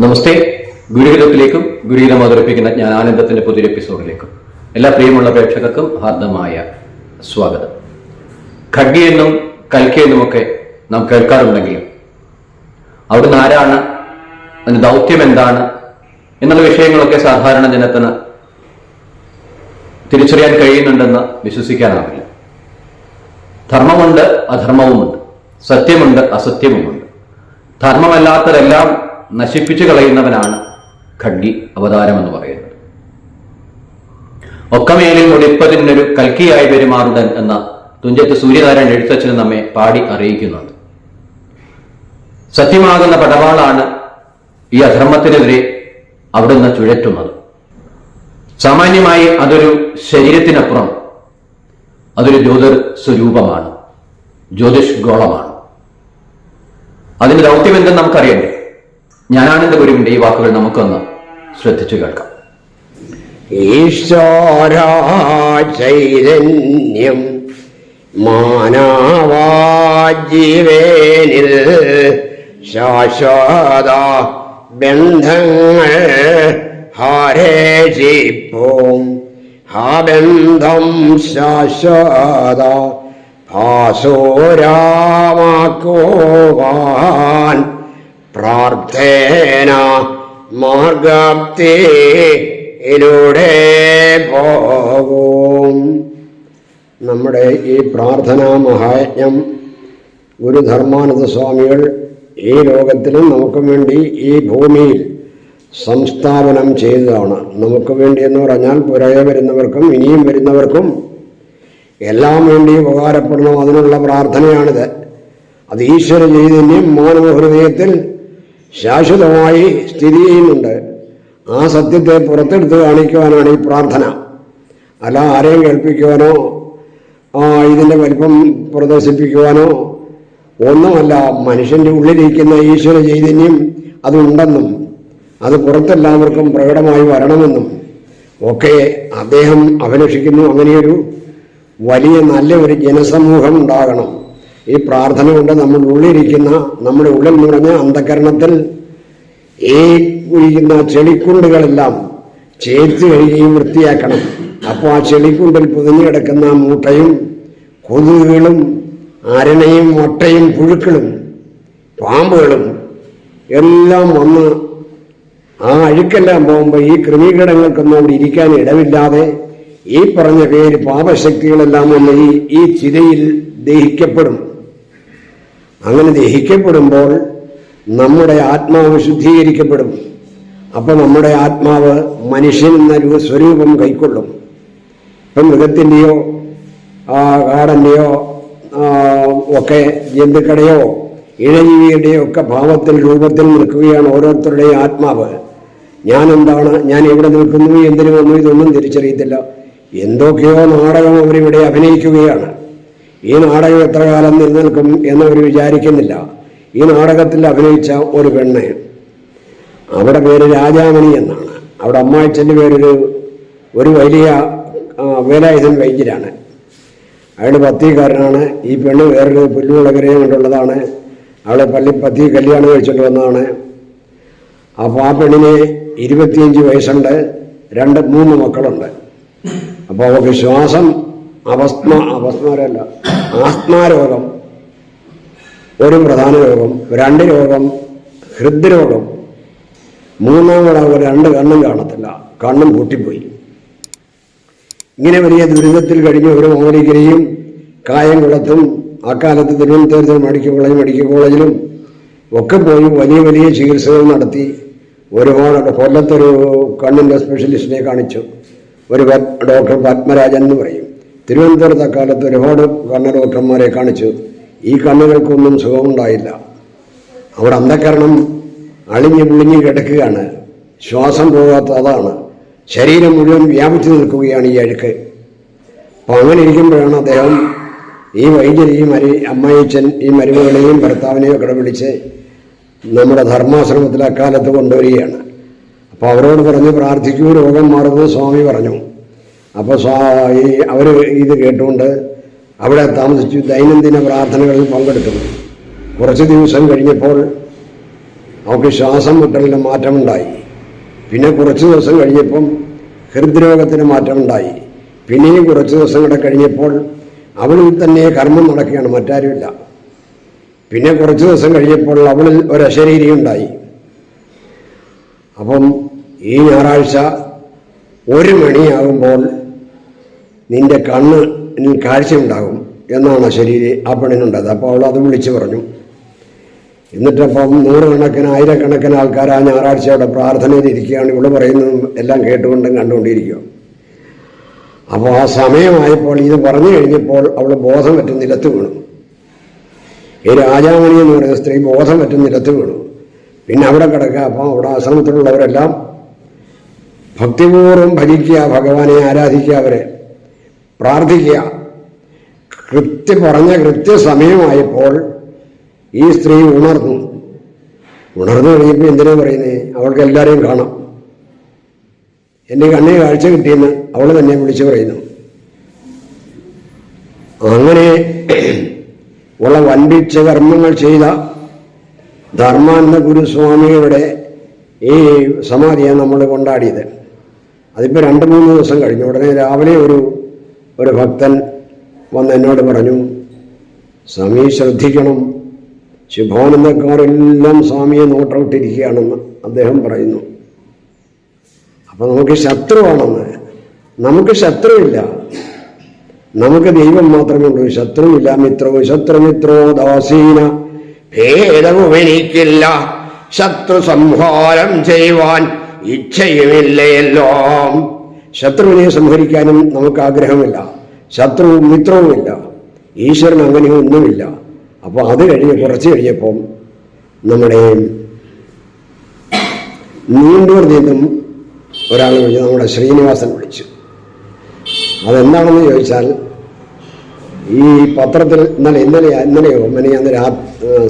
നമസ്തേ. ഗുരുഹിതത്തിലേക്കും ഗുരുഹിതം അവതരിപ്പിക്കുന്ന ജ്ഞാനാനന്ദത്തിന്റെ പുതിയൊരു എപ്പിസോഡിലേക്കും എല്ലാ പ്രിയമുള്ള പ്രേക്ഷകർക്കും ഹാർദമായ സ്വാഗതം. ഖഡ്ഗിയെന്നും കൽക്കിയെന്നും ഒക്കെ നാം കേൾക്കാറുണ്ടെങ്കിലും അവിടുന്ന് ആരാണ് അതിന് ദൗത്യം എന്താണ് എന്നുള്ള വിഷയങ്ങളൊക്കെ സാധാരണ ജനത്തിന് തിരിച്ചറിയാൻ കഴിയുന്നുണ്ടെന്ന് വിശ്വസിക്കാനാവില്ല. ധർമ്മമുണ്ട് അധർമ്മവുമുണ്ട് സത്യമുണ്ട് അസത്യവുമുണ്ട്. ധർമ്മമല്ലാത്തതെല്ലാം നശിപ്പിച്ചു കളയുന്നവനാണ് ഖഡ്ഗി അവതാരം എന്ന് പറയുന്നത്. ഒക്കമേലിൽ ഒളിപ്പതിനൊരു കൽക്കിയായി പെരുമാറുടൻ എന്ന തുഞ്ചത്ത് സൂര്യനാരായണൻ എഴുത്തച്ഛന് നമ്മെ പാടി അറിയിക്കുന്നുണ്ട്. സത്യമാകുന്ന പടവാളാണ് ഈ അധർമ്മത്തിനെതിരെ അവിടുന്ന് ചുഴറ്റുന്നത്. സാമാന്യമായി അതൊരു ശരീരത്തിനപ്പുറം അതൊരു ജ്യോതിർ സ്വരൂപമാണ് ജ്യോതിഷ് ഗോളമാണ്. അതിന്റെ ദൗത്യം എന്തെന്ന് നമുക്കറിയണ്ടേ? ജ്ഞാനാനന്ദ ഗുരുവിന്റെ ഈ വാക്കുകൾ നമുക്കൊന്ന് ശ്രദ്ധിച്ചു കേൾക്കാം. ഈശ്വരാ മാനവാജീവേനിൽ ശാശ്വത ബന്ധങ്ങൾ ഹാരേഷിപ്പോം. ആ ബന്ധം ശാശ്വത ഭാസോരാമാക്കുവാൻ പ്രാർത്ഥന മാർഗാപ്തിയിലൂടെ പോകും. നമ്മുടെ ഈ പ്രാർത്ഥനാ മഹായജ്ഞം ഗുരുധർമാനന്ദ സ്വാമികൾ ഈ ലോകത്തിലും നമുക്ക് വേണ്ടി ഈ ഭൂമിയിൽ സംസ്ഥാപനം ചെയ്തതാണ്. നമുക്ക് വേണ്ടി എന്ന് പറഞ്ഞാൽ പുറകെ വരുന്നവർക്കും ഇനിയും വരുന്നവർക്കും എല്ലാം വേണ്ടി ഉപകാരപ്പെടണം അതിനുള്ള പ്രാർത്ഥനയാണിത്. അത് ഈശ്വര ചൈതന്യം മാനവ ഹൃദയത്തിൽ ശാശ്വതമായി സ്ഥിതി ചെയ്യുന്നുണ്ട്. ആ സത്യത്തെ പുറത്തെടുത്ത് കാണിക്കുവാനാണ് ഈ പ്രാർത്ഥന. അല്ല ആരെയും കേൾപ്പിക്കുവാനോ ഇതിന്റെ വലിപ്പം പ്രദർശിപ്പിക്കുവാനോ ഒന്നുമല്ല. മനുഷ്യന്റെ ഉള്ളിലിരിക്കുന്ന ഈശ്വര ചൈതന്യം അതുണ്ടെന്നും അത് പുറത്തെല്ലാവർക്കും പ്രകടമായി വരണമെന്നും ഒക്കെ അദ്ദേഹം അഭിലഷിക്കുന്നു. അങ്ങനെയൊരു വലിയ നല്ല ഒരു ജനസമൂഹം ഉണ്ടാകണം. ഈ പ്രാർത്ഥന കൊണ്ട് നമ്മുടെ ഉള്ളിരിക്കുന്ന നമ്മുടെ ഉള്ളിൽ നിറഞ്ഞ അന്ധകരണത്തിൽ ഈ ഇരിക്കുന്ന ചെളിക്കുണ്ടുകളെല്ലാം ചേർത്ത് കഴിയുകയും വൃത്തിയാക്കണം. അപ്പോൾ ആ ചെളിക്കുണ്ടിൽ പുതിഞ്ഞു കിടക്കുന്ന മൂട്ടയും കൊതുകുകളും അരണയും മുട്ടയും പുഴുക്കളും പാമ്പുകളും എല്ലാം വന്ന് ആ അഴുക്കെല്ലാം പോകുമ്പോൾ ഈ ക്രമീകരണങ്ങൾക്കൊന്നും അവിടെ ഇരിക്കാൻ ഇടമില്ലാതെ ഈ പറഞ്ഞ പേര് പാപശക്തികളെല്ലാം വന്ന് ഈ ചിതയിൽ ദഹിക്കപ്പെടും. അങ്ങനെ ദഹിക്കപ്പെടുമ്പോൾ നമ്മുടെ ആത്മാവ് ശുദ്ധീകരിക്കപ്പെടും. അപ്പൊ നമ്മുടെ ആത്മാവ് മനുഷ്യൻ എന്ന സ്വരൂപം കൈക്കൊള്ളും. ഇപ്പം മൃഗത്തിന്റെയോ കാടന്റെയോ ഒക്കെ ജന്തുക്കളുടെയോ ഇഴജീവിയുടെയോ ഒക്കെ ഭാവത്തിൽ രൂപത്തിൽ നിൽക്കുകയാണ് ഓരോരുത്തരുടെയും ആത്മാവ്. ഞാൻ എന്താണ് ഞാൻ എവിടെ നിൽക്കുന്നു? എന്തിനു വന്നു? ഇതൊന്നും തിരിച്ചറിയത്തില്ല. എന്തൊക്കെയോ നാടകം അവരിവിടെ അഭിനയിക്കുകയാണ്. ഈ നാടകം എത്ര കാലം നിലനിൽക്കും എന്നവർ വിചാരിക്കുന്നില്ല. ഈ നാടകത്തിൽ അഭിനയിച്ച ഒരു പെണ്ണ് അവിടെ പേര് രാജാമണി എന്നാണ്. അവിടെ അമ്മായിച്ചന്റെ പേരൊരു ഒരു വലിയ വേലായുധൻ വൈദ്യരാണ്. അയാൾ പത്തിക്കാരനാണ് ഈ പെണ്ണ് വേറൊരു പുല്ലുവിളകരയും കൊണ്ടുള്ളതാണ്. അവളെ പള്ളി പത്തി കല്യാണം കഴിച്ചിട്ട് വന്നതാണ്. അപ്പോൾ ആ പെണ്ണിന് ഇരുപത്തിയഞ്ച് വയസ്സുണ്ട്. രണ്ട് മൂന്ന് മക്കളുണ്ട്. അപ്പോൾ അവൾക്ക് ശ്വാസം അവസ്മ അവസ്മരല്ല ആസ്മാരോഗം ഒരു പ്രധാന രോഗം രണ്ട് രോഗം ഹൃദ്രോഗം. മൂന്നാമത് അവർ രണ്ട് കണ്ണും കാണത്തില്ല. കണ്ണും പൂട്ടിപ്പോയി. ഇങ്ങനെ വലിയ ദുരിതത്തിൽ കഴിഞ്ഞ ഒരു മോദിക്കരയും കായംകുളത്തും അക്കാലത്ത് തിരുവനന്തപുരത്ത് മെഡിക്കൽ കോളേജ് മെഡിക്കൽ കോളേജിലും ഒക്കെ പോയി വലിയ വലിയ ചികിത്സകൾ നടത്തി ഒരുപാട് കൊല്ലത്തൊരു കണ്ണിന്റെ സ്പെഷ്യലിസ്റ്റിനെ കാണിച്ചു. ഒരു ഡോക്ടർ പത്മരാജൻ എന്ന് പറയും. തിരുവനന്തപുരത്ത് അക്കാലത്ത് ഒരുപാട് കണ്ണ ഡോക്ടർമാരെ കാണിച്ചു. ഈ കണ്ണുകൾക്കൊന്നും സുഖമുണ്ടായില്ല. അവിടെ അന്ധകരണം അളിഞ്ഞു വിളിഞ്ഞ് കിടക്കുകയാണ്. ശ്വാസം പോകാത്ത അതാണ്. ശരീരം മുഴുവൻ വ്യാപിച്ചു നിൽക്കുകയാണ് ഈ അഴുക്ക്. അപ്പം അങ്ങനെ ഇരിക്കുമ്പോഴാണ് അദ്ദേഹം ഈ വൈദ്യർ ഈ മരി അമ്മയച്ചൻ ഈ മരുമകളെയും ഭർത്താവിനെയും ഒക്കെ വിളിച്ച് നമ്മുടെ ധർമാശ്രമത്തിൽ അക്കാലത്ത് കൊണ്ടുവരികയാണ്. അപ്പോൾ അവരോട് പറഞ്ഞ് പ്രാർത്ഥിക്കൂ രോഗം മാറുന്നത് സ്വാമി പറഞ്ഞു. അപ്പോൾ ഈ അവർ ഇത് കേട്ടുകൊണ്ട് അവിടെ താമസിച്ചു ദൈനംദിന പ്രാർത്ഥനകളിൽ പങ്കെടുത്തു കുറച്ച് ദിവസം കഴിഞ്ഞപ്പോൾ അവൾക്ക് ശ്വാസം മുട്ടലിന് മാറ്റമുണ്ടായി. പിന്നെ കുറച്ച് ദിവസം കഴിഞ്ഞപ്പം ഹൃദ്രോഗത്തിന് മാറ്റമുണ്ടായി. പിന്നെയും കുറച്ച് ദിവസം കൂടെ കഴിഞ്ഞപ്പോൾ അവളിൽ തന്നെ കർമ്മം നടക്കുകയാണ് മറ്റാരുമില്ല. പിന്നെ കുറച്ച് ദിവസം കഴിഞ്ഞപ്പോൾ അവളിൽ ഒരു അശരീരി ഉണ്ടായി. അപ്പം ഈ ഞായറാഴ്ച ഒരു മണിയാകുമ്പോൾ നിന്റെ കണ്ണിൽ കാഴ്ചയുണ്ടാകും എന്നാണ് ശരീരം ആ പെണ്ണിനുണ്ടത് അപ്പോൾ അവൾ അത് വിളിച്ചു പറഞ്ഞു എന്നിട്ടപ്പം നൂറുകണക്കിന് ആയിരക്കണക്കിന് ആൾക്കാർ ആ അവിടെ പ്രാർത്ഥനയിൽ ഇരിക്കുകയാണ് ഇവിടെ പറയുന്നതും എല്ലാം കേട്ടുകൊണ്ടും കണ്ടുകൊണ്ടിരിക്കുക അപ്പോൾ ആ സമയമായപ്പോൾ ഇത് പറഞ്ഞു കഴിഞ്ഞപ്പോൾ അവൾ ബോധം പറ്റും നിലത്ത് വീണു. ഈ രാജാമണി എന്ന് പറയുന്ന സ്ത്രീ ബോധം പറ്റും നിലത്ത് വീണു. പിന്നെ അവിടെ കിടക്കുക. അപ്പോൾ അവിടെ ആശ്രമത്തിലുള്ളവരെല്ലാം ഭക്തിപൂർവം ഭജിക്കുക ഭഗവാനെ ആരാധിക്കുക അവരെ. പ്രാർത്ഥിക്കുക. കൃത്യ പറഞ്ഞ കൃത്യസമയമായപ്പോൾ ഈ സ്ത്രീ ഉണർന്നു. ഉണർന്നു കഴിഞ്ഞപ്പോൾ എന്തിനാ പറയുന്നത് അവൾക്ക് എല്ലാവരെയും കാണാം. എന്റെ കണ്ണിന് കാഴ്ച കിട്ടിയെന്ന് അവൾ തന്നെ വിളിച്ചു പറയുന്നു. അങ്ങനെ ഉള്ള വൻപിച്ച കർമ്മങ്ങൾ ചെയ്ത ധർമാനന്ദ ഗുരുസ്വാമിയുടെ ഈ സമാധിയാണ് നമ്മൾ കൊണ്ടാടിയത്. അതിപ്പോൾ രണ്ട് മൂന്ന് ദിവസം കഴിഞ്ഞു. ഉടനെ രാവിലെ ഒരു ഒരു ഭക്തൻ വന്ന് എന്നോട് പറഞ്ഞു സ്വാമി ശ്രദ്ധിക്കണം. ശുഭാനന്ദക്കാരെല്ലാം സ്വാമിയെ നോട്ടൗട്ടിരിക്കുകയാണെന്ന് അദ്ദേഹം പറയുന്നു. അപ്പൊ നമുക്ക് ശത്രുവാണെന്ന്. നമുക്ക് ശത്രുവില്ല. നമുക്ക് ദൈവം മാത്രമേ ഉള്ളൂ. ശത്രുവില്ല മിത്രവും ശത്രുമിത്രോ ദാസീന. ഭേദവും എനിക്കില്ല ശത്രു സംഹാരം ചെയ്യുവാൻ ഇച്ഛയുമില്ലയെല്ലാം. ശത്രുവിനെ സംഹരിക്കാനും നമുക്ക് ആഗ്രഹമില്ല. ശത്രുവും മിത്രവുമില്ല. ഈശ്വരൻ അങ്ങനെ ഒന്നുമില്ല. അപ്പോൾ അത് കഴിഞ്ഞ് കുറച്ച് കഴിഞ്ഞപ്പം നമ്മുടെ നീണ്ടൂർ നിന്നും ഒരാൾ വിളിച്ചു. നമ്മുടെ ശ്രീനിവാസൻ വിളിച്ചു. അതെന്താണെന്ന് ചോദിച്ചാൽ ഈ പത്രത്തിൽ ഇന്നലെ ഇന്നലെ ഇന്നലെയോ ഇന്നലെ അന്ന് രാ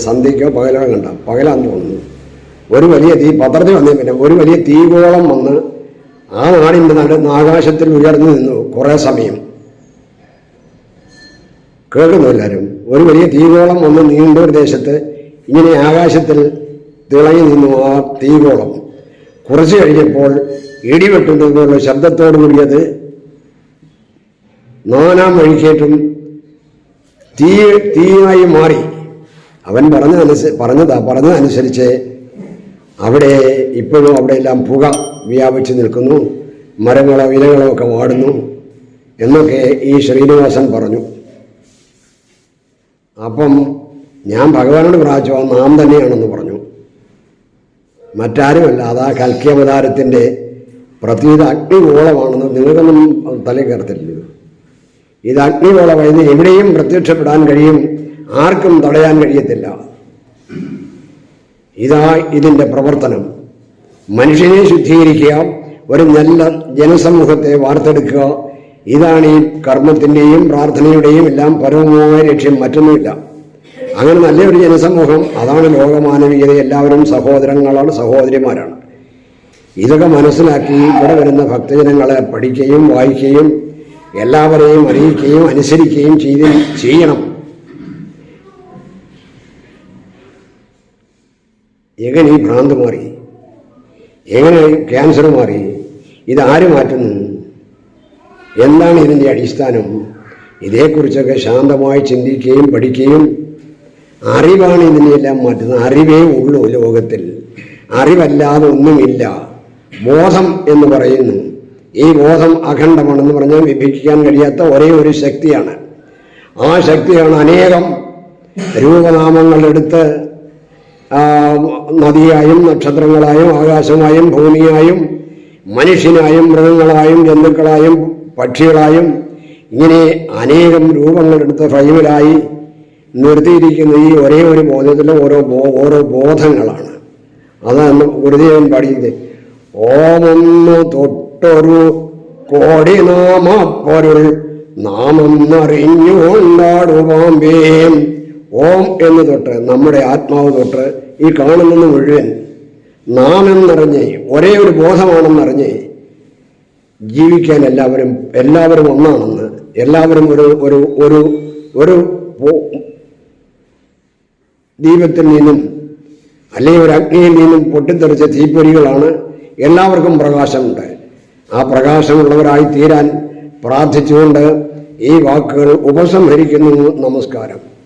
സന്ധ്യയ്ക്കോ പകലോ കണ്ട പകലാന്ന് തോന്നുന്നു. ഒരു വലിയ തീ പത്രത്തിൽ വന്നേ പിന്നെ ഒരു വലിയ തീകോളം വന്ന് ആ നാടിന്റെ നട ആകാശത്തിൽ ഉയർന്നു നിന്നു കുറേ സമയം. കേൾക്കുന്നു എല്ലാവരും? ഒരു വലിയ തീകോളം വന്ന് നീണ്ടൂർ ദേശത്ത് ഇങ്ങനെ ആകാശത്തിൽ തിളങ്ങി നിന്നു ആ തീകോളം. കുറച്ച് കഴിഞ്ഞപ്പോൾ ഇടിവെട്ടുന്നതുപോലുള്ള ശബ്ദത്തോടു കൂടിയത് നാനാം വഴിക്കേറ്റും തീ തീയായി മാറി. അവൻ പറഞ്ഞ അനുസ പറഞ്ഞതാ പറഞ്ഞതനുസരിച്ച് അവിടെ ഇപ്പോഴും അവിടെയെല്ലാം പുക വ്യാപിച്ചു നിൽക്കുന്നു. മരങ്ങളോ ഇലകളോ ഒക്കെ വാടുന്നു എന്നൊക്കെ ഈ ശ്രീനിവാസൻ പറഞ്ഞു. അപ്പം ഞാൻ ഭഗവാനോട് പ്രാർത്ഥിച്ചു ആ നാം തന്നെയാണെന്ന് പറഞ്ഞു. മറ്റാരുമല്ല അതാ കൽക്കിയവതാരത്തിന്റെ പ്രതീത അഗ്നിഗോളമാണെന്ന് നിങ്ങൾക്കൊന്നും തലയിൽ കയറത്തില്ലല്ലോ. ഇത് അഗ്നിഗോളമായിരുന്നു എവിടെയും പ്രത്യക്ഷപ്പെടാൻ കഴിയും ആർക്കും തടയാൻ കഴിയത്തില്ല. ഇതാ ഇതിന്റെ പ്രവർത്തനം. മനുഷ്യനെ ശുദ്ധീകരിക്കുക ഒരു നല്ല ജനസമൂഹത്തെ വാർത്തെടുക്കുക. ഇതാണ് ഈ കർമ്മത്തിന്റെയും പ്രാർത്ഥനയുടെയും എല്ലാം പരമമായ ലക്ഷ്യം മറ്റൊന്നുമില്ല. അങ്ങനെ നല്ലൊരു ജനസമൂഹം അതാണ് ലോകമാനവികത എല്ലാവരും സഹോദരങ്ങളാണ് സഹോദരിമാരാണ്. ഇതൊക്കെ മനസ്സിലാക്കി ഇവിടെ വരുന്ന ഭക്തജനങ്ങളെ പഠിക്കുകയും വായിക്കുകയും എല്ലാവരെയും അറിയിക്കുകയും അനുസരിക്കുകയും ചെയ്ത് ചെയ്യണം. എങ്ങനെ ഈ ഭ്രാന്ത് മാറി. എങ്ങനെ ക്യാൻസർ മാറി ഇത് ആര് മാറ്റുന്നു എന്താണ് ഇതിന്റെ അടിസ്ഥാനം? ഇതേക്കുറിച്ചൊക്കെ ശാന്തമായി ചിന്തിക്കുകയും പഠിക്കുകയും അറിവാണ് ഇതിനെയെല്ലാം മാറ്റുന്നത്. അറിവേ ഉള്ളൂ ലോകത്തിൽ. അറിവല്ലാതെ ഒന്നുമില്ല. ബോധം എന്ന് പറയുന്നു. ഈ ബോധം അഖണ്ഡമാണെന്ന് പറഞ്ഞാൽ വിഭജിക്കാൻ കഴിയാത്ത ഒരേ ഒരു ശക്തിയാണ്. ആ ശക്തിയാണ് അനേകം രൂപനാമങ്ങളെടുത്ത് നദിയായും നക്ഷത്രങ്ങളായും ആകാശമായും ഭൂമിയായും മനുഷ്യനായും മൃഗങ്ങളായും ജന്തുക്കളായും പക്ഷികളായും ഇങ്ങനെ അനേകം രൂപങ്ങളെടുത്ത് ഫ്രൈമിലായി നിർത്തിയിരിക്കുന്ന ഈ ഒരേ ഒരു ബോധത്തിലെ ഓരോ ഓരോ ബോധങ്ങളാണ്. അതാണ് ഗുരുദേവൻ പാടിയത് ഓമൊന്നു തൊട്ടൊരു കോടി നാമ പൊരുൾ നാമം അറിഞ്ഞുകൊണ്ടാടുവാമ്പേം ഓം എന്ന് തൊട്ട് നമ്മുടെ ആത്മാവ് തൊട്ട് ഈ കാണുന്നത് മുഴുവൻ നാം എന്നറിഞ്ഞ് ഒരേ ഒരു ബോധമാണെന്നറിഞ്ഞ് ജീവിക്കാൻ എല്ലാവരും എല്ലാവരും ഒന്നാണെന്ന് എല്ലാവരും ഒരു ഒരു ഒരു ഒരു ദീപത്തിൽ നിന്നും അല്ലെങ്കിൽ ഒരു അഗ്നിയിൽ നിന്നും പൊട്ടിത്തെറിച്ച തീപ്പൊരികളാണ് എല്ലാവർക്കും പ്രകാശമുണ്ട്. ആ പ്രകാശമുള്ളവരായി തീരാൻ പ്രാർത്ഥിച്ചുകൊണ്ട് ഈ വാക്കുകൾ ഉപസംഹരിക്കുന്നു. നമസ്കാരം.